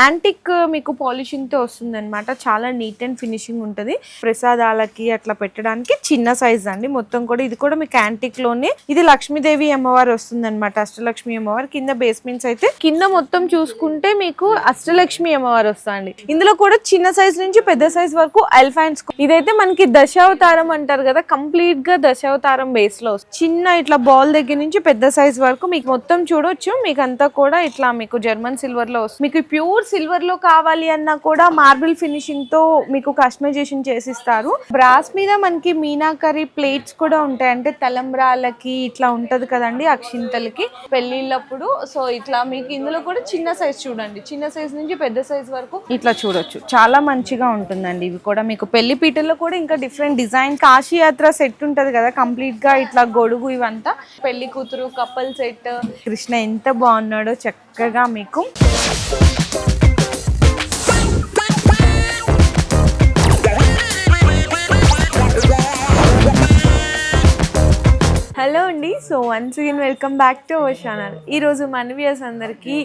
Antique uh, మీకు పాలిషింగ్తో వస్తుంది అనమాట చాలా నీట్ అండ్ ఫినిషింగ్ ఉంటుంది. ప్రసాదాలకి అట్లా పెట్టడానికి చిన్న సైజ్ అండి. మొత్తం కూడా ఇది కూడా మీకు యాంటిక్లోనే ఇది లక్ష్మీదేవి అమ్మవారు వస్తుంది అనమాట అష్టలక్ష్మి అమ్మవారు. కింద బేస్మెంట్స్ అయితే కింద మొత్తం చూసుకుంటే మీకు అష్టలక్ష్మి అమ్మవారు వస్తుంది ఇందులో కూడా చిన్న సైజ్ నుంచి పెద్ద సైజ్ వరకు ఎలిఫెంట్స్ ఇదైతే మనకి దశావతారం అంటారు కదా కంప్లీట్గా దశావతారం బేస్లో వస్తుంది. చిన్న ఇట్లా బాల్ దగ్గర నుంచి పెద్ద సైజ్ వరకు మీకు మొత్తం చూడొచ్చు. మీకు అంతా కూడా ఇట్లా మీకు జర్మన్ సిల్వర్లో వస్తుంది. మీకు ప్యూర్ సిల్వర్లో కావాలి అన్నా కూడా మార్బుల్ ఫినిషింగ్తో మీకు కస్టమైజేషన్ చేసిస్తారు. బ్రాస్ మీద మనకి మీనాకరి ప్లేట్స్ కూడా ఉంటాయి. అంటే తలంబ్రాలకి ఇట్లా ఉంటది కదండి అక్షింతలకి. పెళ్ళిళ్ళప్పుడు సో ఇట్లా మీకు ఇందులో కూడా చిన్న సైజ్ చూడండి. చిన్న సైజ్ నుంచి పెద్ద సైజ్ వరకు ఇట్లా చూడొచ్చు. చాలా మంచిగా ఉంటుందండి ఇవి కూడా. మీకు పెళ్ళి పీటల్లో కూడా ఇంకా డిఫరెంట్ డిజైన్ కాశీయాత్ర సెట్ ఉంటది కదా కంప్లీట్గా ఇట్లా గొడుగు ఇవంతా. పెళ్ళి కూతురు కపుల్ సెట్ కృష్ణ ఎంత బాగున్నాడో చక్కగా మీకు హలో అండి. So once again welcome back to our channel ఈరోజు మన వ్యూస్ అందరికీ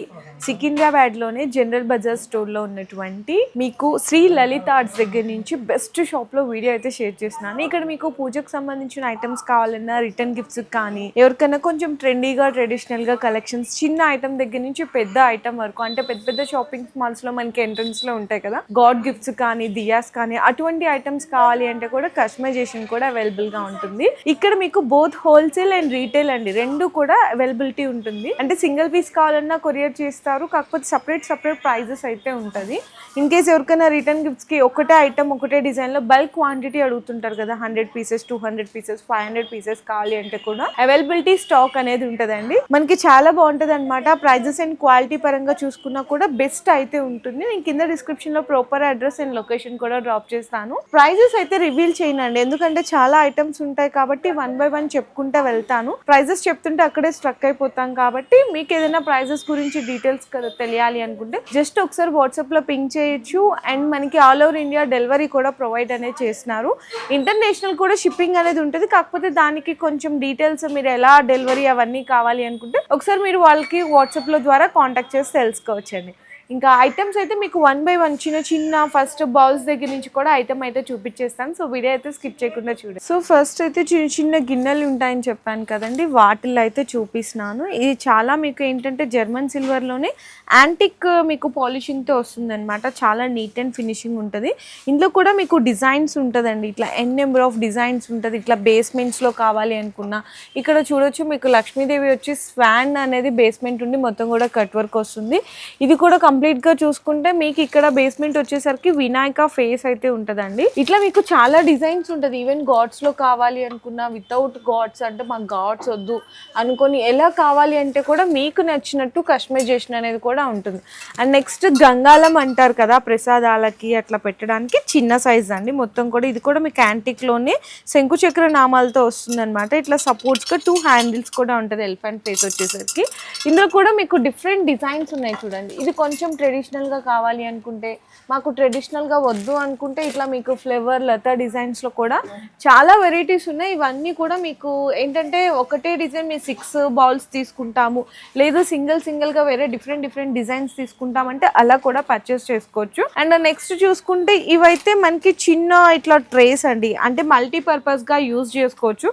సికింద్రాబాద్లోనే జనరల్ బజార్ స్టోర్లో ఉన్నటువంటి మీకు శ్రీ లలిత ఆర్ట్స్ దగ్గర నుంచి బెస్ట్ షాప్లో వీడియో అయితే షేర్ చేస్తున్నాను. ఇక్కడ మీకు పూజకు సంబంధించిన ఐటమ్స్ కావాలన్నా రిటర్న్ గిఫ్ట్స్ కానీ ఎవరికైనా కొంచెం ట్రెండీగా ట్రెడిషనల్గా కలెక్షన్స్ చిన్న ఐటమ్ దగ్గర నుంచి పెద్ద ఐటమ్ వరకు అంటే పెద్ద పెద్ద షాపింగ్ మాల్స్లో మనకి ఎంట్రన్స్లో ఉంటాయి కదా గాడ్ గిఫ్ట్స్ కానీ దియాస్ కానీ అటువంటి ఐటమ్స్ కావాలి అంటే కూడా కస్టమైజేషన్ కూడా అవైలబుల్గా ఉంటుంది. ఇక్కడ మీకు both whole wholesale and retail అండి. రెండు కూడా అవైలబిలిటీ ఉంటుంది. అంటే సింగిల్ పీస్ కావాలన్నా కొరియర్ చేస్తారు. కాకపోతే సపరేట్ సపరేట్ ప్రైజెస్ అయితే ఉంటుంది. ఇన్ కేస్ ఎవరికైనా రిటర్న్ గిఫ్ట్స్కి ఒకటే ఐటమ్ ఒకటే డిజైన్లో బల్క్ క్వాంటిటీ అడుగుతుంటారు కదా. Hundred pieces two hundred pieces five hundred pieces కావాలి అంటే కూడా అవైలబిలిటీ స్టాక్ అనేది ఉంటుందండి. మనకి చాలా బాగుంటుంది అనమాట ప్రైజెస్ అండ్ క్వాలిటీ పరంగా చూసుకున్నా కూడా బెస్ట్ అయితే ఉంటుంది. నేను కింద డిస్క్రిప్షన్లో ప్రాపర్ అడ్రస్ అండ్ లొకేషన్ కూడా డ్రాప్ చేస్తాను. ప్రైజెస్ అయితే రివీల్ చేయనండి ఎందుకంటే చాలా ఐటమ్స్ ఉంటాయి కాబట్టి వన్ బై వన్ చెప్పుకుంటే వెళ్తాను. ప్రైజెస్ చెప్తుంటే అక్కడే స్ట్రక్ అయిపోతాం కాబట్టి మీకు ఏదైనా ప్రైజెస్ గురించి డీటెయిల్స్ తెలియాలి అనుకుంటే జస్ట్ ఒకసారి వాట్సాప్లో పింక్ చేయొచ్చు. అండ్ మనకి ఆల్ ఓవర్ ఇండియా డెలివరీ కూడా ప్రొవైడ్ అనేది చేస్తున్నారు ఇంటర్నేషనల్ కూడా షిప్పింగ్ అనేది ఉంటుంది. కాకపోతే దానికి కొంచెం డీటెయిల్స్ మీరు ఎలా డెలివరీ అవన్నీ కావాలి అనుకుంటే ఒకసారి మీరు వాళ్ళకి వాట్సాప్లో ద్వారా కాంటాక్ట్ చేసి తెలుసుకోవచ్చండి. ఇంకా ఐటమ్స్ అయితే మీకు వన్ బై వన్ చిన్న చిన్న ఫస్ట్ బౌల్స్ దగ్గర నుంచి కూడా ఐటమ్ అయితే చూపించేస్తాను. సో వీడియో అయితే స్కిప్ చేయకుండా చూడండి. సో ఫస్ట్ అయితే చిన్న చిన్న గిన్నెలు ఉంటాయని చెప్పాను కదండి. వాటిల్లో అయితే చూపిస్తున్నాను. ఇది చాలా మీకు ఏంటంటే జర్మన్ సిల్వర్లోనే యాంటిక్ మీకు పాలిషింగ్తో వస్తుంది అనమాట చాలా నీట్ అండ్ ఫినిషింగ్ ఉంటుంది. ఇందులో కూడా మీకు డిజైన్స్ ఉంటుందండి. ఇట్లా ఎన్ నెంబర్ ఆఫ్ డిజైన్స్ ఉంటుంది. ఇట్లా బేస్మెంట్స్లో కావాలి అనుకున్నా. ఇక్కడ చూడొచ్చు మీకు లక్ష్మీదేవి వచ్చి స్వాన్ అనేది బేస్మెంట్ ఉండి మొత్తం కూడా కట్ వర్క్ వస్తుంది. ఇది కూడా కంప్లీట్గా చూసుకుంటే మీకు ఇక్కడ బేస్మెంట్ వచ్చేసరికి వినాయక ఫేస్ అయితే ఉంటుందండి. ఇట్లా మీకు చాలా డిజైన్స్ ఉంటుంది. ఈవెన్ గాడ్స్లో కావాలి అనుకున్నా వితౌట్ గాడ్స్ అంటే మాకు గాడ్స్ వద్దు అనుకొని ఎలా కావాలి అంటే కూడా మీకు నచ్చినట్టు కస్టమైజేషన్ అనేది కూడా ఉంటుంది. అండ్ నెక్స్ట్ గంగాలం అంటారు కదా ప్రసాదాలకి అట్లా పెట్టడానికి చిన్న సైజ్ అండి. మొత్తం కూడా ఇది కూడా మీకు యాంటిక్లోనే శంకుచక్ర నామాలతో వస్తుంది అనమాట ఇట్లా సపోర్ట్స్గా టూ హ్యాండిల్స్ కూడా ఉంటుంది. ఎలిఫెంట్ ఫేస్ వచ్చేసరికి. ఇందులో కూడా మీకు డిఫరెంట్ డిజైన్స్ ఉన్నాయి చూడండి. ఇది కొంచెం ట్రెడిషనల్గా కావాలి అనుకుంటే మాకు ట్రెడిషనల్గా వద్దు అనుకుంటే ఇట్లా మీకు ఫ్లేవర్ లతా డిజైన్స్లో కూడా చాలా వెరైటీస్ ఉన్నాయి. ఇవన్నీ కూడా మీకు ఏంటంటే ఒకటే డిజైన్ మేము సిక్స్ బౌల్స్ తీసుకుంటాము. లేదు సింగిల్ సింగిల్గా వేరే డిఫరెంట్ డిఫరెంట్ డిజైన్స్ తీసుకుంటామంటే అలా కూడా పర్చేస్ చేసుకోవచ్చు. అండ్ నెక్స్ట్ చూసుకుంటే ఇవైతే మనకి చిన్న ఇట్లా ట్రేస్ అండి. అంటే మల్టీపర్పస్గా యూజ్ చేసుకోవచ్చు.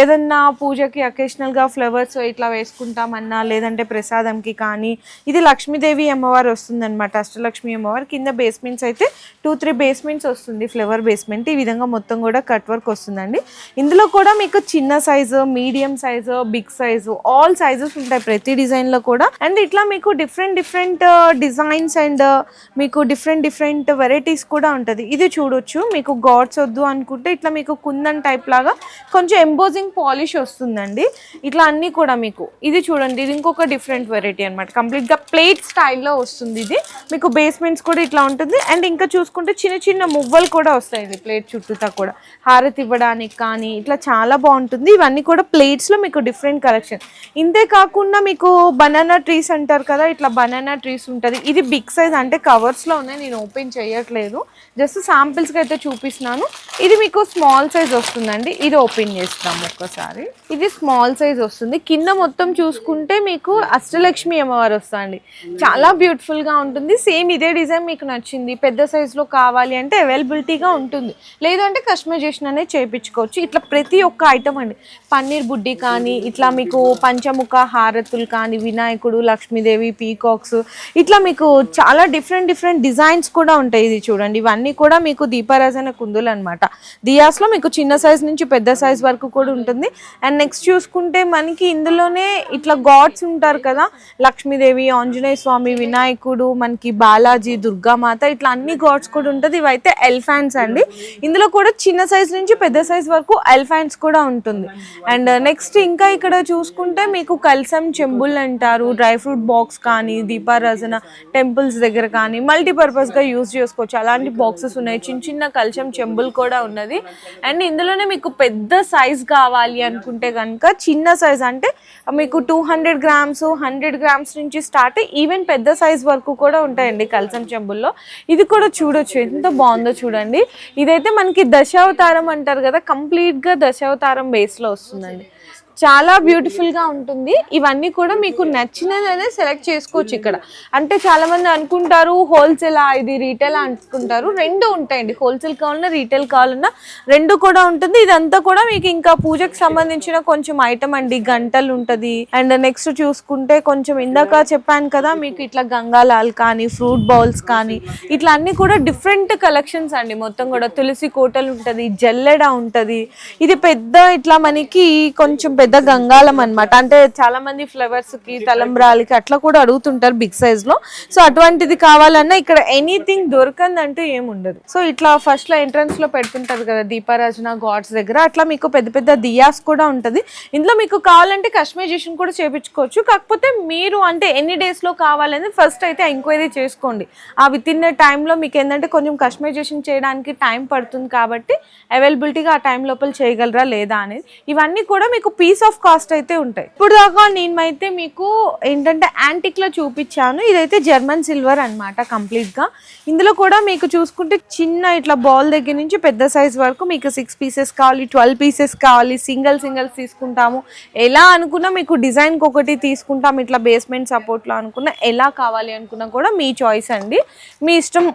ఏదన్నా పూజకి అకేషనల్గా ఫ్లవర్స్ ఇట్లా వేసుకుంటామన్నా లేదంటే ప్రసాదంకి కానీ. ఇది లక్ష్మీదేవి అమ్మవారు వస్తుందన్నమాట. అష్టలక్ష్మి అమ్మవారు కింద బేస్మెంట్స్ అయితే టూ త్రీ బేస్మెంట్స్ వస్తుంది. ఫ్లవర్ బేస్మెంట్ ఈ విధంగా మొత్తం కూడా కట్ వర్క్ వస్తుందండి. ఇందులో కూడా మీకు చిన్న size medium size big size all sizes ఉంటాయి ప్రతి డిజైన్లో కూడా. అండ్ ఇట్లా మీకు different different designs and uh, మీకు డిఫరెంట్ డిఫరెంట్ వెరైటీస్ కూడా ఉంటుంది. ఇది చూడొచ్చు. మీకు గాడ్స్ వద్దు అనుకుంటే ఇట్లా మీకు కుందన్ టైప్ లాగా కొంచెం ఎంబోజింగ్ పాలిష్ వస్తుందండి. ఇట్లా అన్నీ కూడా మీకు. ఇది చూడండి ఇది ఇంకొక డిఫరెంట్ వెరైటీ అనమాట కంప్లీట్గా ప్లేట్ స్టైల్లో వస్తుంది. ఇది. మీకు బేస్మెంట్స్ కూడా ఇట్లా ఉంటుంది. అండ్ ఇంకా చూసుకుంటే చిన్న చిన్న మువ్వలు కూడా వస్తాయి ఇది ప్లేట్ చుట్టూతా కూడా. హారతి ఇవ్వడానికి కానీ ఇట్లా చాలా బాగుంటుంది. ఇవన్నీ కూడా ప్లేట్స్లో మీకు డిఫరెంట్ కలెక్షన్ ఇంతే కాకుండా మీకు బనానా ట్రీస్ అంటారు కదా ఇట్లా బనానా ట్రీస్ ఉంటుంది. ఇది బిగ్ సైజ్ అంటే కవర్స్లో ఉన్నాయి. నేను ఓపెన్ చేయట్లేదు. జస్ట్ శాంపిల్స్కి అయితే చూపిస్తున్నాను. ఇది మీకు స్మాల్ సైజ్ వస్తుందండి. ఇది ఓపెన్ చేస్తాము ఒక్కసారి. ఇది స్మాల్ సైజ్ వస్తుంది. కింద మొత్తం చూసుకుంటే మీకు అష్టలక్ష్మి అమ్మవారు వస్తుంది చాలా బ్యూటిఫుల్ గా ఉంటుంది. సేమ్ ఇదే డిజైన్ మీకు నచ్చింది. పెద్ద సైజులో కావాలి అంటే అవైలబిలిటీగా ఉంటుంది. లేదంటే కస్టమైజేషన్ అనేది చేయించుకోవచ్చు. ఇట్లా ప్రతి ఒక్క ఐటమ్ అండి. పన్నీర్ బుడ్డి కానీ ఇట్లా మీకు పంచముఖ హారతులు కానీ వినాయకుడు లక్ష్మీదేవి పీకాక్స్ ఇట్లా మీకు చాలా డిఫరెంట్ డిఫరెంట్ డిజైన్స్ కూడా ఉంటాయి ఇది చూడండి. ఇవన్నీ కూడా మీకు దీపారాజన కుందులు అనమాట దియాస్లో మీకు చిన్న సైజ్ నుంచి పెద్ద సైజ్ వరకు కూడా ఉంటుంది. అండ్ నెక్స్ట్ చూసుకుంటే మనకి ఇందులోనే ఇట్లా గాడ్స్ ఉంటారు కదా. లక్ష్మీదేవి ఆంజనేయ స్వామి వినాయకుడు మనకి బాలాజీ దుర్గామాత ఇట్లా అన్ని గాడ్స్ కూడా ఉంటుంది. ఇవైతే ఎలిఫాంట్స్ అండి. ఇందులో కూడా చిన్న సైజ్ నుంచి పెద్ద సైజ్ వరకు ఎలిఫాంట్స్ కూడా ఉంటుంది. అండ్ నెక్స్ట్ ఇంకా ఇక్కడ చూసుకుంటే మీకు కల్సం చెంబుల్ అంటారు. డ్రై ఫ్రూట్ బాక్స్ కానీ దీపారాజన టెంపుల్స్ దగ్గర కానీ మల్టీపర్పస్గా యూజ్ చేసుకోవచ్చు. అలాంటి బాక్సెస్ ఉన్నాయి. చిన్న చిన్న కల్చం చెంబుల్ కూడా ఉన్నది. అండ్ ఇందులోనే మీకు పెద్ద సైజ్ కావాలి అనుకుంటే కనుక చిన్న సైజ్ అంటే మీకు two hundred grams hundred grams నుంచి స్టార్ట్ ఈవెన్ పెద్ద సైజ్ వరకు కూడా ఉంటాయండి కలసం చెంబుల్లో. ఇది కూడా చూడొచ్చు. ఎంత బాగుందో చూడండి. ఇదైతే మనకి దశావతారం అంటారు కదా కంప్లీట్గా దశావతారం బేస్లో వస్తుందండి. చాలా బ్యూటిఫుల్గా ఉంటుంది. ఇవన్నీ కూడా మీకు నచ్చినదనే సెలెక్ట్ చేసుకోవచ్చు ఇక్కడ. అంటే చాలా మంది అనుకుంటారు హోల్సేల్ ఇది రీటైల్ అనుకుంటారు. రెండు ఉంటాయండి. హోల్సేల్ కావాలన్నా రీటైల్ కావాలన్నా రెండు కూడా ఉంటుంది. ఇదంతా కూడా మీకు ఇంకా పూజకు సంబంధించిన కొంచెం ఐటమ్ అండి. గంటలు ఉంటది. అండ్ నెక్స్ట్ చూసుకుంటే కొంచెం ఇందాక చెప్పాను కదా మీకు ఇట్లా గంగాలాల్ కానీ ఫ్రూట్ బౌల్స్ కానీ ఇట్లా అన్ని కూడా డిఫరెంట్ కలెక్షన్స్ అండి. మొత్తం కూడా తులసి కోటలు ఉంటది జల్లెడ ఉంటది. ఇది పెద్ద ఇట్లా మనకి కొంచెం పెద్ద పెద్ద గంగాలం అన్నమాట. అంటే చాలా మంది ఫ్లవర్స్కి తలంబ్రాలకి అట్లా కూడా అడుగుతుంటారు బిగ్ సైజ్లో. సో అటువంటిది కావాలన్నా ఇక్కడ ఎనీథింగ్ దొరకందంటూ ఏముండదు సో ఇట్లా ఫస్ట్లో ఎంట్రన్స్లో పెడుతుంటారు కదా దీపారాజన గాడ్స్ దగ్గర. అట్లా మీకు పెద్ద పెద్ద దియాస్ కూడా ఉంటది. ఇందులో మీకు కావాలంటే కస్టమైజేషన్ కూడా చేపించుకోవచ్చు. కాకపోతే మీరు అంటే ఎన్ని డేస్లో కావాలని ఫస్ట్ అయితే ఎంక్వైరీ చేసుకోండి. ఆ విత్ ఇన్ టైంలో మీకు ఏంటంటే కొంచెం కస్టమైజేషన్ చేయడానికి టైం పడుతుంది కాబట్టి అవైలబిలిటీగా ఆ టైం లోపల చేయగలరా లేదా అనేది. ఇవన్నీ కూడా మీకు పీస్ ఆఫ్ కాస్ట్ అయితే ఉంటాయి. ఇప్పుడు దాకా నేనైతే మీకు ఏంటంటే యాంటిక్లో చూపించాను. ఇదైతే జర్మన్ సిల్వర్ అనమాట కంప్లీట్గా. ఇందులో కూడా మీకు చూసుకుంటే చిన్న ఇట్లా బాల్ దగ్గర నుంచి పెద్ద సైజ్ వరకు మీకు సిక్స్ పీసెస్ కావాలి ట్వెల్వ్ పీసెస్ కావాలి సింగిల్ సింగిల్స్ తీసుకుంటాము. ఎలా అనుకున్నా మీకు డిజైన్కి ఒకటి తీసుకుంటాం ఇట్లా బేస్మెంట్ సపోర్ట్లో అనుకున్నా ఎలా కావాలి అనుకున్నా కూడా మీ చాయిస్ అండి. మీ ఇష్టం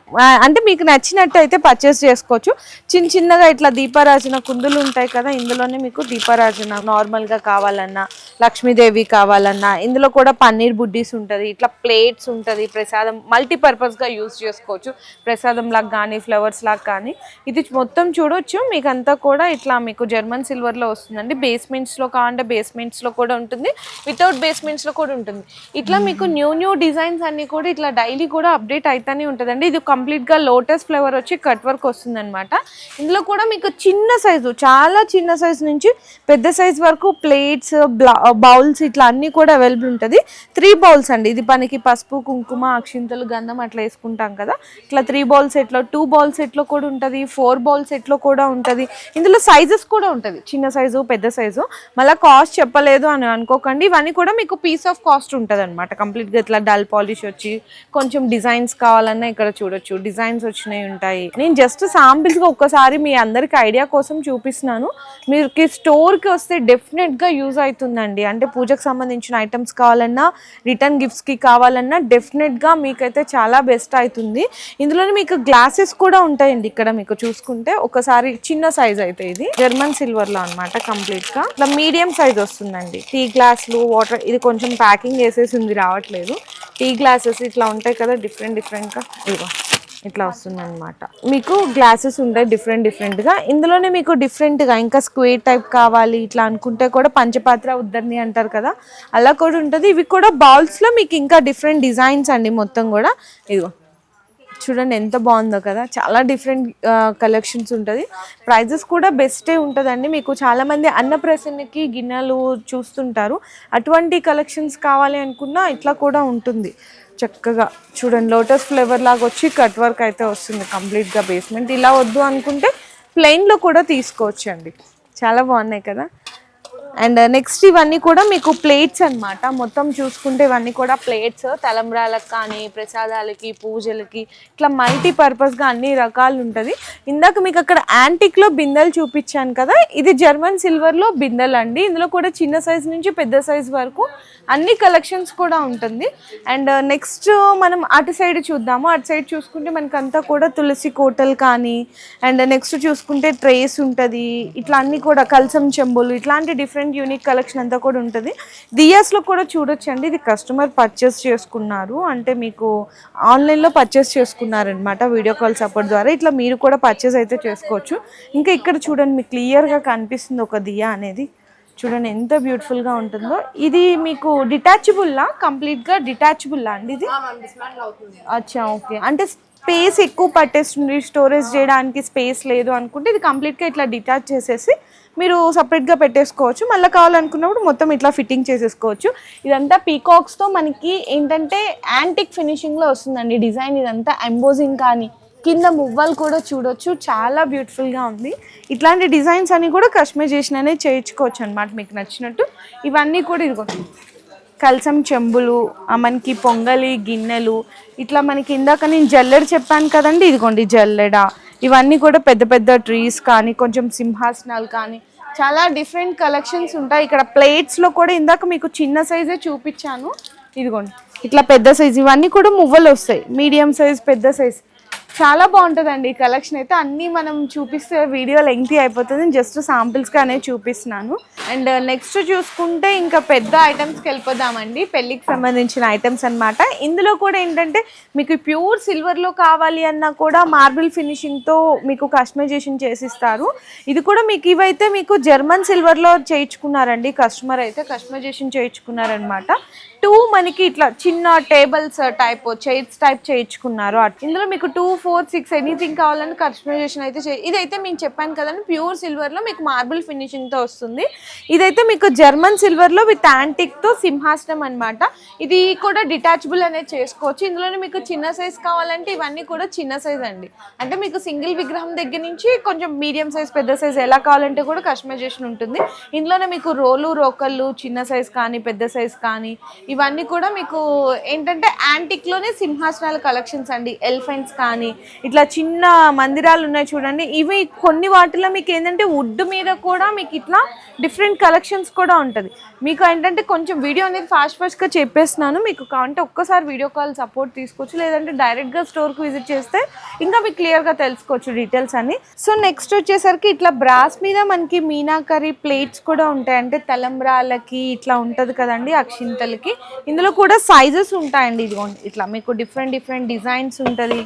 అంటే మీకు నచ్చినట్టు అయితే పర్చేస్ చేసుకోవచ్చు. చిన్న చిన్నగా ఇట్లా దీపారాజన కుందులు ఉంటాయి కదా ఇందులోనే మీకు దీపారాజన నార్మల్ గా కావాలన్నా లక్ష్మీదేవి కావాలన్నా ఇందులో కూడా పన్నీర్ బుడ్డీస్ ఉంటుంది ఇట్లా ప్లేట్స్ ఉంటుంది ప్రసాదం మల్టీపర్పస్గా యూస్ చేసుకోవచ్చు. ప్రసాదం లాగా కానీ ఫ్లవర్స్ లాగా కానీ. ఇది మొత్తం చూడొచ్చు మీకు అంతా కూడా ఇట్లా మీకు జర్మన్ సిల్వర్లో వస్తుందండి. బేస్మెంట్స్లో కావాలంటే బేస్మెంట్స్లో కూడా ఉంటుంది వితౌట్ బేస్మెంట్స్లో కూడా ఉంటుంది. ఇట్లా మీకు న్యూ న్యూ డిజైన్స్ అన్ని కూడా ఇట్లా డైలీ కూడా అప్డేట్ అవుతానే ఉంటుందండి. ఇది కంప్లీట్గా లోటస్ ఫ్లేవర్ వచ్చి కట్ వర్క్ వస్తుంది ఇందులో కూడా మీకు చిన్న సైజు చాలా చిన్న సైజు నుంచి పెద్ద సైజ్ వరకు ప్లేట్స్ బౌల్స్ ఇట్లా అన్నీ కూడా అవైలబుల్ ఉంటుంది. త్రీ బౌల్స్ అండి. ఇది మనకి పసుపు కుంకుమ అక్షింతలు గంధం అట్లా వేసుకుంటాం కదా. ఇట్లా త్రీ బౌల్ సెట్లో టూ బౌల్ సెట్లో కూడా ఉంటుంది. ఫోర్ బౌల్ సెట్లో కూడా ఉంటుంది. ఇందులో సైజెస్ కూడా ఉంటుంది. చిన్న సైజు పెద్ద సైజు మళ్ళీ కాస్ట్ చెప్పలేదు అని అనుకోకండి. ఇవన్నీ కూడా మీకు పీస్ ఆఫ్ కాస్ట్ ఉంటుంది అనమాట కంప్లీట్గా ఇట్లా డల్ పాలిష్ వచ్చి కొంచెం డిజైన్స్ కావాలన్నా ఇక్కడ చూడొచ్చు. డిజైన్స్ వచ్చినాయి ఉంటాయి. నేను జస్ట్ సాంపిల్స్గా ఒక్కసారి మీ అందరికి ఐడియా కోసం చూపిస్తున్నాను. మీరు స్టోర్కి వస్తే డెఫినెట్గా యూజ్ అవుతుందండి. అంటే పూజకు సంబంధించిన ఐటమ్స్ కావాలన్నా రిటర్న్ గిఫ్ట్స్కి కావాలన్నా డెఫినెట్గా మీకైతే చాలా బెస్ట్ అవుతుంది ఇందులోనే మీకు గ్లాసెస్ కూడా ఉంటాయండి ఇక్కడ మీకు చూసుకుంటే. ఒకసారి చిన్న సైజ్ అయితే ఇది. జర్మన్ సిల్వర్లో అనమాట కంప్లీట్గా ఇట్లా మీడియం సైజ్ వస్తుందండి. టీ గ్లాసులు వాటర్ ఇది కొంచెం ప్యాకింగ్ చేసేసి ఉంది రావట్లేదు. టీ గ్లాసెస్ ఇట్లా ఉంటాయి కదా డిఫరెంట్ డిఫరెంట్గా ఇదిగో. ఇట్లా వస్తుంది అనమాట మీకు గ్లాసెస్ ఉంటాయి డిఫరెంట్ డిఫరెంట్గా ఇందులోనే మీకు డిఫరెంట్గా ఇంకా స్క్వేర్ టైప్ కావాలి ఇట్లా అనుకుంటే కూడా పంచపాత్ర ఉద్దరిని అంటారు కదా అలా కూడా ఉంటుంది. ఇవి కూడా బౌల్స్లో మీకు ఇంకా డిఫరెంట్ డిజైన్స్ అండి మొత్తం కూడా. ఇదిగో చూడండి ఎంత బాగుందో కదా. చాలా డిఫరెంట్ కలెక్షన్స్ ఉంటుంది. ప్రైజెస్ కూడా బెస్టే ఉంటుందండి. మీకు చాలామంది అన్నప్రసన్నకి గిన్నెలు చూస్తుంటారు. అటువంటి కలెక్షన్స్ కావాలి అనుకున్నా ఇట్లా కూడా ఉంటుంది. చక్కగా చూడండి లోటస్ ఫ్లేవర్ లాగా వచ్చి కట్ వర్క్ అయితే వస్తుంది కంప్లీట్గా బేస్మెంట్ ఇలా వద్దు అనుకుంటే ప్లెయిన్లో కూడా తీసుకోవచ్చు అండి చాలా బాగున్నాయి కదా? అండ్ నెక్స్ట్ ఇవన్నీ కూడా మీకు ప్లేట్స్ అన్నమాట. మొత్తం చూసుకుంటే ఇవన్నీ కూడా ప్లేట్స్. తలంబ్రాలకు కానీ ప్రసాదాలకి పూజలకి ఇట్లా మల్టీ పర్పస్గా అన్ని రకాలు ఉంటుంది. ఇందాక మీకు అక్కడ యాంటిక్లో బిందెలు చూపించాను కదా ఇది జర్మన్ సిల్వర్లో బిందెలు అండి. ఇందులో కూడా చిన్న సైజ్ నుంచి పెద్ద సైజ్ వరకు అన్ని కలెక్షన్స్ కూడా ఉంటుంది. అండ్ నెక్స్ట్ మనం అటు సైడ్ చూద్దాము. అటు సైడ్ చూసుకుంటే మనకి అంతా కూడా తులసి కోటలు కానీ అండ్ నెక్స్ట్ చూసుకుంటే ట్రేస్ ఉంటుంది. ఇట్లా అన్ని కూడా కల్సం చెంబులు ఇట్లాంటి డిఫరెంట్ యూనిక్ కలెక్షన్ అంతా కూడా ఉంటుంది. దియాస్లో కూడా చూడొచ్చండి. ఇది కస్టమర్ పర్చేస్ చేసుకున్నారు. అంటే మీకు ఆన్లైన్లో పర్చేస్ చేసుకున్నారనమాట వీడియో కాల్ సపోర్ట్ ద్వారా. ఇట్లా మీరు కూడా పర్చేస్ అయితే చేసుకోవచ్చు. ఇంకా ఇక్కడ చూడండి మీకు క్లియర్గా కనిపిస్తుంది ఒక దియా అనేది. చూడండి ఎంత బ్యూటిఫుల్గా ఉంటుందో. ఇది మీకు డిటాచబుల్లా కంప్లీట్గా డిటాచబుల్లా అండి ఇది? అచ్చా ఓకే. అంటే స్పేస్ ఎక్కువ పట్టేస్తుంది. స్టోరేజ్ చేయడానికి స్పేస్ లేదు అనుకుంటే ఇది కంప్లీట్గా ఇట్లా డిటాచ్ చేసేసి మీరు సపరేట్గా పెట్టేసుకోవచ్చు. మళ్ళీ కావాలనుకున్నప్పుడు మొత్తం ఇట్లా ఫిట్టింగ్ చేసేసుకోవచ్చు. ఇదంతా పీకాక్స్తో మనకి ఏంటంటే యాంటిక్ ఫినిషింగ్లో వస్తుందండి డిజైన్ ఇదంతా. ఎంబోజింగ్ కానీ కింద మువ్వలు కూడా చూడొచ్చు. చాలా బ్యూటిఫుల్గా ఉంది. ఇట్లాంటి డిజైన్స్ అన్నీ కూడా కస్టమైజేషన్ అనేది చేయించుకోవచ్చు అనమాట మీకు నచ్చినట్టు. ఇవన్నీ కూడా ఇదిగో కలసం చెంబులు ఆ మనకి పొంగలి గిన్నెలు ఇట్లా మనకి ఇందాక నేను జల్లెడ చెప్పాను కదండి ఇదిగోండి జల్లెడ. ఇవన్నీ కూడా పెద్ద పెద్ద ట్రీస్ కానీ కొంచెం సింహాసనాలు కానీ చాలా డిఫరెంట్ కలెక్షన్స్ ఉంటాయి. ఇక్కడ ప్లేట్స్లో కూడా ఇందాక మీకు చిన్న సైజే చూపించాను. ఇదిగోండి. ఇట్లా పెద్ద సైజ్ ఇవన్నీ కూడా మువ్వలు వస్తాయి. మీడియం సైజ్ పెద్ద సైజ్ చాలా బాగుంటుందండి ఈ కలెక్షన్ అయితే. అన్నీ మనం చూపిస్తే వీడియో లెంగ్తీ అయిపోతుంది. జస్ట్ సాంపిల్స్గా అనేది చూపిస్తున్నాను. అండ్ నెక్స్ట్ చూసుకుంటే ఇంకా పెద్ద ఐటమ్స్కి వెళ్ళిపోదామండి. పెళ్ళికి సంబంధించిన ఐటమ్స్ అనమాట ఇందులో కూడా ఏంటంటే మీకు ప్యూర్ సిల్వర్లో కావాలి అన్నా కూడా మార్బుల్ ఫినిషింగ్తో మీకు కస్టమైజేషన్ చేసిస్తారు. ఇది కూడా మీకు ఇవైతే మీకు జర్మన్ సిల్వర్లో చేయించుకున్నారండి. కస్టమర్ అయితే కస్టమైజేషన్ చేయించుకున్నారనమాట టూ మనకి ఇట్లా చిన్న టేబుల్స్ టైప్ చైర్స్ టైప్ చేయించుకున్నారు. ఇందులో మీకు టూ ఫోర్ సిక్స్ ఎనీథింగ్ కావాలని కస్టమైజేషన్ అయితే ఇదైతే మేము చెప్పాను కదండి ప్యూర్ సిల్వర్లో మీకు మార్బుల్ ఫినిషింగ్తో వస్తుంది. ఇదైతే మీకు జర్మన్ సిల్వర్లో విత్ యాంటిక్తో సింహాసనం అన్నమాట. ఇది కూడా డిటాచబుల్ అనేది చేసుకోవచ్చు. ఇందులోనే మీకు చిన్న సైజ్ కావాలంటే ఇవన్నీ కూడా చిన్న సైజ్ అండి. అంటే మీకు సింగిల్ విగ్రహం దగ్గర నుంచి కొంచెం మీడియం సైజ్ పెద్ద సైజ్ ఎలా కావాలంటే కూడా కస్టమైజేషన్ ఉంటుంది. ఇందులోనే మీకు రోలు రోకళ్ళు చిన్న సైజ్ కానీ పెద్ద సైజ్ కానీ ఇవన్నీ కూడా మీకు ఏంటంటే యాంటిక్లోనే సింహాసనాల కలెక్షన్స్ అండి. ఎలిఫెంట్స్ కానీ ఇట్లా చిన్న మందిరాలు ఉన్నాయి చూడండి. ఇవి కొన్ని వాటిలో మీకు ఏంటంటే వుడ్ మీద కూడా మీకు ఇట్లా డిఫరెంట్ కలెక్షన్స్ కూడా ఉంటుంది. మీకు ఏంటంటే కొంచెం వీడియో అనేది ఫాస్ట్ ఫాస్ట్గా చెప్పేస్తున్నాను. మీకు కావాలంటే ఒక్కసారి వీడియో కాల్ సపోర్ట్ తీసుకోవచ్చు. లేదంటే డైరెక్ట్గా స్టోర్కి విజిట్ చేస్తే ఇంకా మీకు క్లియర్గా తెలుసుకోవచ్చు డీటెయిల్స్ అన్ని. సో నెక్స్ట్ వచ్చేసరికి ఇట్లా బ్రాస్ మీద మనకి మీనాకరీ ప్లేట్స్ కూడా ఉంటాయి. అంటే తలంబ్రాలకి ఇట్లా ఉంటుంది కదండి అక్షింతలకి. ఇందులో కూడా సైజెస్ ఉంటాయండి. ఇదిగోండి ఇట్లా మీకు డిఫరెంట్ డిఫరెంట్ డిజైన్స్ ఉంటుంది.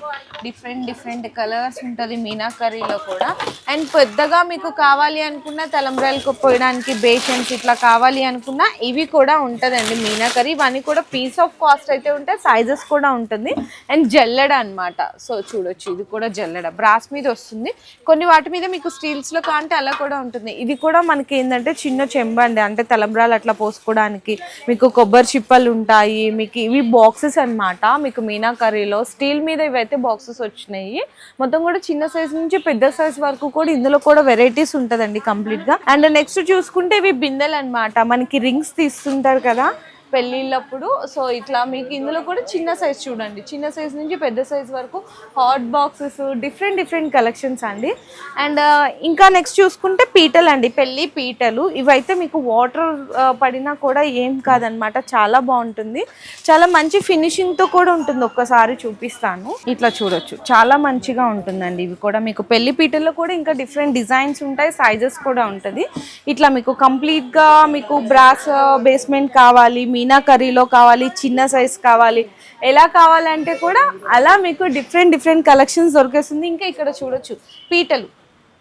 డిఫరెంట్ డిఫరెంట్ కలర్స్ ఉంటుంది మీనాకరీలో కూడా. అండ్ పెద్దగా మీకు కావాలి అనుకున్న తలంబ్రాలకు పోయడానికి బేషన్స్ ఇట్లా కావాలి అనుకున్న ఇవి కూడా ఉంటుందండి మీనాకరీ ఇవన్నీ కూడా పీస్ ఆఫ్ కాస్ట్ అయితే ఉంటాయి సైజెస్ కూడా ఉంటుంది. అండ్ జల్లెడ అన్నమాట. సో చూడొచ్చు ఇది కూడా జల్లెడ. బ్రాస్ మీద వస్తుంది. కొన్ని వాటి మీద మీకు స్టీల్స్లో కాంటే అలా కూడా ఉంటుంది. ఇది కూడా మనకి ఏంటంటే చిన్న చెంబండి అండి. అంటే తలంబ్రాలు అట్లా పోసుకోవడానికి మీకు కొబ్బరి చిప్పలు ఉంటాయి మీకు ఇవి బాక్సెస్ అన్నమాట. మీకు మీనా కర్రీలో స్టీల్ మీద ఇవైతే బాక్సెస్ వచ్చినాయి. మొత్తం కూడా చిన్న సైజ్ నుంచి పెద్ద సైజ్ వరకు కూడా ఇందులో కూడా వెరైటీస్ ఉంటుందండి కంప్లీట్గా అండ్ నెక్స్ట్ చూసుకుంటే ఇవి బిందెలు అన్నమాట. మనకి రింగ్స్ తీస్తుంటారు కదా పెళ్ళిళ్ళప్పుడు సో ఇట్లా మీకు ఇందులో కూడా చిన్న సైజ్ చూడండి. చిన్న సైజ్ నుంచి పెద్ద సైజ్ వరకు hot boxes different different collections అండి. అండ్ uh, ఇంకా నెక్స్ట్ చూసుకుంటే పీటలు అండి. పెళ్ళి పీటలు. ఇవైతే మీకు వాటర్ uh, పడినా కూడా ఏం కాదనమాట. చాలా బాగుంటుంది. చాలా మంచి ఫినిషింగ్తో కూడా ఉంటుంది. ఒక్కసారి చూపిస్తాను. ఇట్లా చూడొచ్చు. చాలా మంచిగా ఉంటుందండి. ఇవి కూడా మీకు పెళ్ళి పీటల్లో కూడా ఇంకా డిఫరెంట్ డిజైన్స్ ఉంటాయి. సైజెస్ కూడా ఉంటుంది. ఇట్లా మీకు కంప్లీట్గా మీకు బ్రాస్ బేస్మెంట్ uh, కావాలి మీనా కర్రీలో కావాలి చిన్న సైజ్ కావాలి. ఎలా కావాలంటే కూడా అలా మీకు డిఫరెంట్ డిఫరెంట్ కలెక్షన్స్ దొరికేస్తుంది. ఇంకా ఇక్కడ చూడొచ్చు పీటలు.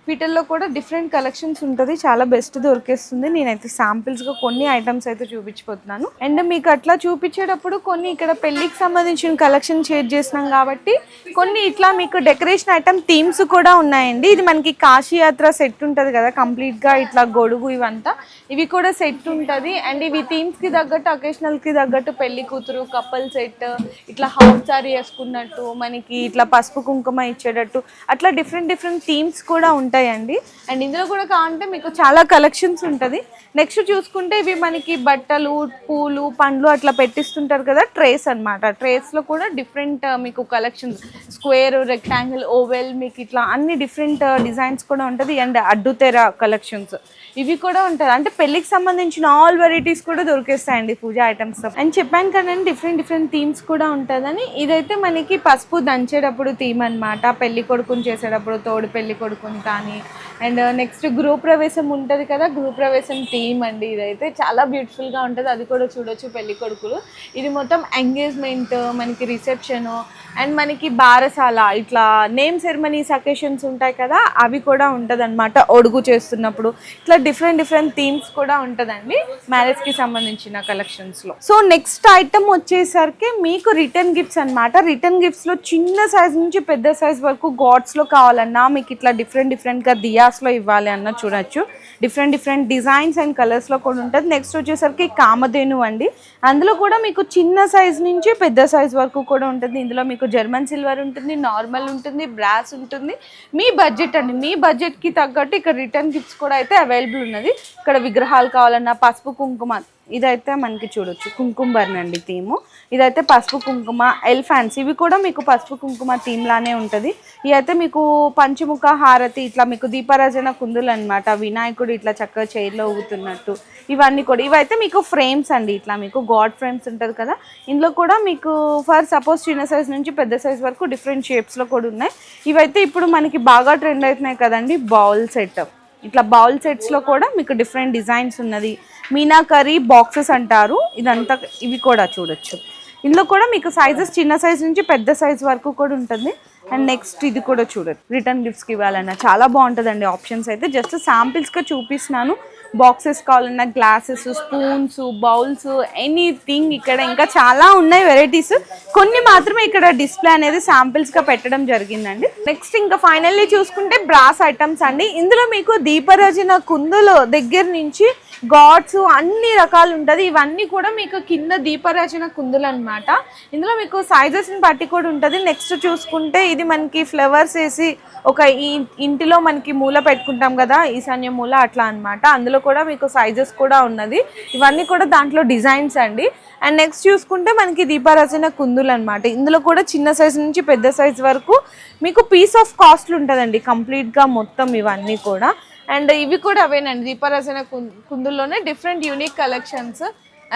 పీటల్లో కూడా డిఫరెంట్ కలెక్షన్స్ ఉంటుంది. చాలా బెస్ట్ దొరికేస్తుంది. నేనైతే శాంపిల్స్గా కొన్ని ఐటమ్స్ అయితే చూపించిపోతున్నాను. అండ్ మీకు అట్లా చూపించేటప్పుడు కొన్ని ఇక్కడ పెళ్ళికి సంబంధించిన కలెక్షన్ షేర్ చేసినాం కాబట్టి కొన్ని ఇట్లా మీకు డెకరేషన్ ఐటమ్ థీమ్స్ కూడా ఉన్నాయండి. ఇది మనకి కాశీ యాత్ర సెట్ ఉంటుంది కదా కంప్లీట్గా ఇట్లా గొడుగు ఇవంతా. ఇవి కూడా సెట్ ఉంటుంది. అండ్ ఇవి థీమ్స్కి తగ్గట్టు అకేషనల్కి తగ్గట్టు పెళ్ళి కూతురు కపుల్ సెట్ ఇట్లా హాఫ్ సారీ వేసుకున్నట్టు మనకి ఇట్లా పసుపు కుంకుమ ఇచ్చేటట్టు అట్లా డిఫరెంట్ డిఫరెంట్ థీమ్స్ కూడా ఉంటాయి ఉంటాయండి. అండ్ ఇందులో కూడా కావాలంటే మీకు చాలా కలెక్షన్స్ ఉంటుంది. నెక్స్ట్ చూసుకుంటే ఇవి మనకి బట్టలు పూలు పండ్లు అట్లా పెట్టిస్తుంటారు కదా ట్రేస్ అనమాట ట్రేస్లో కూడా డిఫరెంట్ uh, మీకు కలెక్షన్స్ స్క్వేర్ రెక్టాంగిల్ ఓవెల్ మీకు ఇట్లా అన్ని డిఫరెంట్ డిజైన్స్ uh, కూడా ఉంటుంది. అండ్ అడ్డుతెర కలెక్షన్స్ ఇవి కూడా ఉంటాయి అంటే పెళ్ళికి సంబంధించిన ఆల్ వెరైటీస్ కూడా దొరికేస్తాయండి పూజ ఐటమ్స్. అండ్ చెప్పాను కదండి డిఫరెంట్ డిఫరెంట్ థీమ్స్ కూడా ఉంటుందని. ఇదైతే మనకి పసుపు దంచేటప్పుడు థీమ్ అనమాట పెళ్ళి కొడుకుని చేసేటప్పుడు తోడు పెళ్ళి కొడుకుని కానీ అండ్ నెక్స్ట్ గృహ ప్రవేశం ఉంటుంది కదా గృహ ప్రవేశం థీమ్ అండి ఇదైతే. చాలా బ్యూటిఫుల్గా ఉంటుంది. అది కూడా చూడొచ్చు పెళ్ళి కొడుకులు. ఇది మొత్తం ఎంగేజ్మెంట్ మనకి రిసెప్షన్ అండ్ మనకి బారసాల. ఇట్లా నేమ్ సెరమనీస్ అకేషన్స్ ఉంటాయి కదా అవి కూడా ఉంటుంది అనమాట ఒడుగు చేస్తున్నప్పుడు. ఇట్లా డిఫరెంట్ డిఫరెంట్ థీమ్స్ కూడా ఉంటుందండి మ్యారేజ్కి సంబంధించిన కలెక్షన్స్లో సో నెక్స్ట్ ఐటమ్ వచ్చేసరికి మీకు రిటర్న్ గిఫ్ట్స్ అనమాట రిటర్న్ గిఫ్ట్స్లో చిన్న సైజ్ నుంచి పెద్ద సైజ్ వరకు గాడ్స్లో కావాలన్నా మీకు ఇట్లా డిఫరెంట్ డిఫరెంట్గా దియాస్లో ఇవ్వాలి అన్న చూడొచ్చు. డిఫరెంట్ డిఫరెంట్ డిజైన్స్ అండ్ కలర్స్లో కూడా ఉంటుంది. నెక్స్ట్ వచ్చేసరికి కామధేను అండి. అందులో కూడా మీకు చిన్న సైజ్ నుంచి పెద్ద సైజ్ వరకు కూడా ఉంటుంది. ఇందులో మీకు జర్మన్ సిల్వర్ ఉంటుంది నార్మల్ ఉంటుంది బ్రాస్ ఉంటుంది. మీ బడ్జెట్ అండి. మీ బడ్జెట్కి తగ్గట్టు ఇక్కడ రిటర్న్ గిఫ్ట్స్ కూడా అయితే అవైలబుల్ ఉన్నది. ఇక్కడ విగ్రహాలు కావాలన్నా పసుపు కుంకుమ ఇదైతే మనకి చూడొచ్చు. కుంకుమ బర్నండి థీము. ఇదైతే పసుపు కుంకుమ ఎలిఫాన్స్ ఇవి కూడా మీకు పసుపు కుంకుమ థీమ్ లానే ఉంటుంది. ఇవైతే మీకు పంచముఖ హారతి ఇట్లా మీకు దీపారాజన కుందులు అనమాట వినాయకుడు ఇట్లా చక్కగా చైర్లో ఊగుతున్నట్టు. ఇవన్నీ కూడా. ఇవైతే మీకు ఫ్రేమ్స్ అండి ఇట్లా. మీకు గాడ్ ఫ్రేమ్స్ ఉంటుంది కదా. ఇందులో కూడా మీకు ఫర్ సపోజ్ చిన్న సైజ్ నుంచి పెద్ద సైజ్ వరకు డిఫరెంట్ షేప్స్లో కూడా ఉన్నాయి. ఇవైతే ఇప్పుడు మనకి బాగా ట్రెండ్ అవుతున్నాయి కదండి బౌల్ సెట్ ఇట్లా బౌల్ సెట్స్లో కూడా మీకు డిఫరెంట్ డిజైన్స్ ఉన్నది. మీనాకరీ బాక్సెస్ అంటారు. ఇదంతా ఇవి కూడా చూడొచ్చు. ఇందులో కూడా మీకు సైజెస్ చిన్న సైజ్ నుంచి పెద్ద సైజ్ వరకు కూడా ఉంటుంది. అండ్ నెక్స్ట్ ఇది కూడా చూడచ్చు. రిటర్న్ గిఫ్ట్స్కి ఇవ్వాలన్నా చాలా బాగుంటుందండి. ఆప్షన్స్ అయితే. జస్ట్ శాంపిల్స్గా చూపిస్తున్నాను. బాక్సెస్ కావాలన్నా గ్లాసెస్ స్పూన్స్ బౌల్స్ ఎనీథింగ్ ఇక్కడ ఇంకా చాలా ఉన్నాయి వెరైటీస్. కొన్ని మాత్రమే ఇక్కడ డిస్ప్లే అనేది శాంపిల్స్గా పెట్టడం జరిగిందండి. నెక్స్ట్ ఇంకా ఫైనల్లీ చూసుకుంటే బ్రాస్ ఐటమ్స్ అండి. ఇందులో మీకు దీపరాజన కుందులు దగ్గర నుంచి గాడ్స్ అన్ని రకాలు ఉంటుంది. ఇవన్నీ కూడా మీకు కింద దీపరాచన కుందులు అనమాట ఇందులో మీకు సైజెస్ని బట్టి కూడా ఉంటుంది. నెక్స్ట్ చూసుకుంటే ఇది మనకి ఫ్లవర్స్ వేసి ఒక ఈ ఇంటిలో మనకి మూల పెట్టుకుంటాం కదా ఈశాన్య మూల అట్లా అన్నమాట. అందులో కూడా మీకు సైజెస్ కూడా ఉన్నది. ఇవన్నీ కూడా దాంట్లో డిజైన్స్ అండి. అండ్ నెక్స్ట్ చూసుకుంటే మనకి దీపారాజన కుందులు అనమాట ఇందులో కూడా చిన్న సైజ్ నుంచి పెద్ద సైజ్ వరకు మీకు పీస్ ఆఫ్ కాస్ట్లు ఉంటుందండి. కంప్లీట్గా మొత్తం ఇవన్నీ కూడా. అండ్ ఇవి కూడా అవేనండి దీపారాజన కుందుల్లోనే different unique collections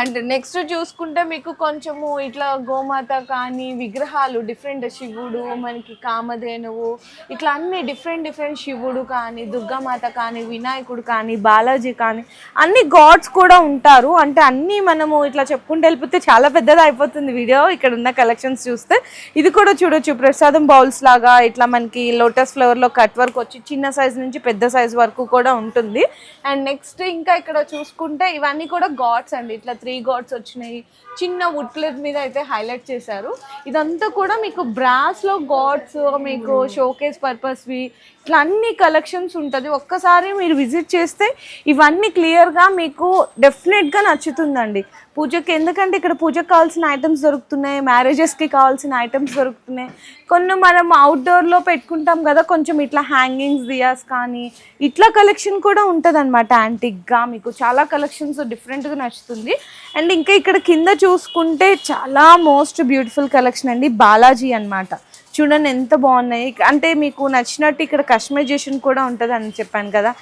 and next చూసుకుంటే మీకు కొంచెము ఇట్లా గోమాత కానీ విగ్రహాలు డిఫరెంట్ శివుడు మనకి కామధేనువు ఇట్లా అన్ని డిఫరెంట్ డిఫరెంట్ శివుడు కానీ దుర్గామాత కానీ వినాయకుడు కానీ బాలాజీ కానీ అన్ని గాడ్స్ కూడా ఉంటారు. అంటే అన్నీ మనము ఇట్లా చెప్పుకుంటూ వెళ్ళిపోతే చాలా పెద్దది అయిపోతుంది వీడియో ఇక్కడ ఉన్న కలెక్షన్స్ చూస్తే ఇది కూడా చూడొచ్చు. ప్రసాదం బౌల్స్ లాగా ఇట్లా మనకి లోటస్ ఫ్లవర్లో కట్ వర్క్ వచ్చి చిన్న సైజ్ నుంచి పెద్ద సైజ్ వరకు కూడా ఉంటుంది. అండ్ నెక్స్ట్ ఇంకా ఇక్కడ చూసుకుంటే ఇవన్నీ కూడా గాడ్స్ అండి. ఇట్లా త్రీ గాడ్స్ వచ్చినాయి. చిన్న వుడ్ ప్లేట్ మీద అయితే హైలైట్ చేశారు. ఇదంతా కూడా మీకు బ్రాస్లో గాడ్స్ మీకు షోకేస్ పర్పస్వి ఇట్లా అన్ని కలెక్షన్స్ ఉంటుంది. ఒక్కసారి మీరు విజిట్ చేస్తే ఇవన్నీ క్లియర్గా మీకు డెఫినెట్గా నచ్చుతుందండి. పూజకి ఎందుకంటే ఇక్కడ పూజకు కావాల్సిన ఐటమ్స్ దొరుకుతున్నాయి మ్యారేజెస్కి కావాల్సిన ఐటమ్స్ దొరుకుతున్నాయి. కొన్ని మనం అవుట్డోర్లో పెట్టుకుంటాం కదా కొంచెం ఇట్లా హ్యాంగింగ్స్ దియాస్ కానీ ఇట్లా కలెక్షన్ కూడా ఉంటుంది అనమాట యాంటిక్గా మీకు చాలా కలెక్షన్స్ డిఫరెంట్గా నచ్చుతుంది. అండ్ ఇంకా ఇక్కడ కింద చూసుకుంటే చాలా మోస్ట్ బ్యూటిఫుల్ కలెక్షన్ అండి బాలాజీ అన్నమాట. చూడండి ఎంత బాగున్నాయి. అంటే మీకు నచ్చినట్టు ఇక్కడ కస్టమైజేషన్ కూడా ఉంటుంది అని చెప్పాను కదా.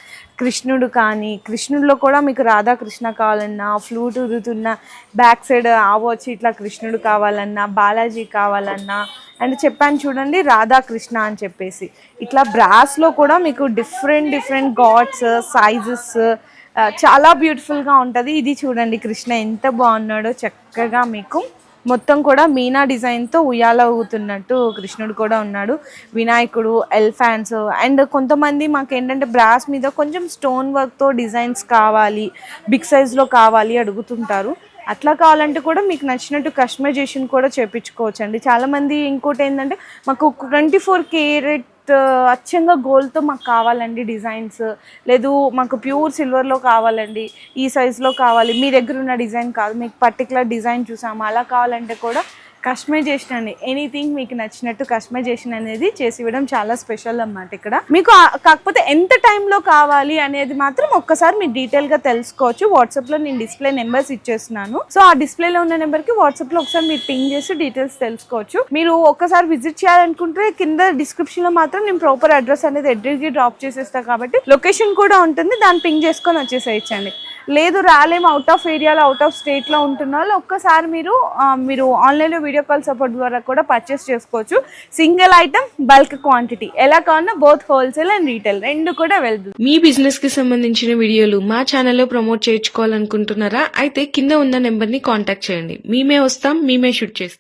కృష్ణుడు కానీ కృష్ణుడిలో కూడా మీకు రాధాకృష్ణ కావాలన్నా ఫ్లూట్ ఉదుతున్న బ్యాక్ సైడ్ ఆవొచ్చి ఇట్లా కృష్ణుడు కావాలన్నా బాలాజీ కావాలన్నా. అండ్ చెప్పాను చూడండి రాధాకృష్ణ అని చెప్పేసి. ఇట్లా బ్రాస్లో కూడా మీకు డిఫరెంట్ డిఫరెంట్ గాడ్స్ సైజెస్ చాలా బ్యూటిఫుల్గా ఉంటుంది. ఇది చూడండి కృష్ణ ఎంత బాగున్నాడో చక్కగా మీకు మొత్తం కూడా మీనా డిజైన్తో ఉయ్యాల ఊగుతున్నట్టు కృష్ణుడు కూడా ఉన్నాడు. వినాయకుడు ఎల్ఫాన్స్ అండ్ కొంతమంది మాకు ఏంటంటే బ్రాస్ మీద కొంచెం స్టోన్ వర్క్తో డిజైన్స్ కావాలి బిగ్ సైజ్లో కావాలి అడుగుతుంటారు. అట్లా కావాలంటే కూడా మీకు నచ్చినట్టు కస్టమైజేషన్ కూడా చేయించుకోవచ్చు అండి చాలామంది ఇంకోటి ఏంటంటే మాకు ట్వంటీ ఫోర్ కేరెట్ అచ్చంగా గోల్డ్తో మాకు కావాలండి డిజైన్స్ లేదు మాకు ప్యూర్ సిల్వర్లో కావాలండి. ఈ సైజులో కావాలి. మీ దగ్గర ఉన్న డిజైన్ కాదు. మీకు పర్టికులర్ డిజైన్ చూసాము. అలా కావాలంటే కూడా కస్టమైజేషన్ అండి ఎనీథింగ్ మీకు నచ్చినట్టు కస్టమైజేషన్ అనేది చేసి ఇవ్వడం చాలా స్పెషల్ అన్నమాట ఇక్కడ. మీకు కాకపోతే ఎంత టైంలో కావాలి అనేది మాత్రం ఒక్కసారి మీరు డీటెయిల్గా తెలుసుకోవచ్చు. వాట్సాప్లో నేను డిస్ప్లే నెంబర్స్ ఇచ్చేస్తున్నాను. సో ఆ డిస్ప్లేలో ఉన్న నెంబర్కి వాట్సాప్లో ఒకసారి మీరు పింగ్ చేసి డీటెయిల్స్ తెలుసుకోవచ్చు. మీరు ఒక్కసారి విజిట్ చేయాలనుకుంటే కింద డిస్క్రిప్షన్లో మాత్రం నేను ప్రాపర్ అడ్రస్ అనేది అడ్రస్కి డ్రాప్ చేసేస్తాను కాబట్టి లొకేషన్ కూడా ఉంటుంది. దాన్ని పింగ్ చేసుకొని వచ్చేసేయచ్చండి. లేదు రాలేము అవుట్ ఆఫ్ ఏరియాలో అవుట్ ఆఫ్ స్టేట్లో ఉంటున్న వాళ్ళు ఒక్కసారి మీరు మీరు ఆన్లైన్లో వీడియో కాల్ సపోర్ట్ ద్వారా కూడా పర్చేస్ చేసుకోవచ్చు. సింగిల్ ఐటమ్ బల్క్ క్వాంటిటీ ఎలా కావాలన్నా బోత్ హోల్సేల్ అండ్ రీటైల్ రెండు కూడా వెళ్తుంది మీ బిజినెస్కి సంబంధించిన వీడియోలు మా ఛానల్లో ప్రమోట్ చేయించుకోవాలనుకుంటున్నారా? అయితే కింద ఉన్న నెంబర్ని కాంటాక్ట్ చేయండి. మేమే వస్తాం మేమే షూట్ చేస్తాం.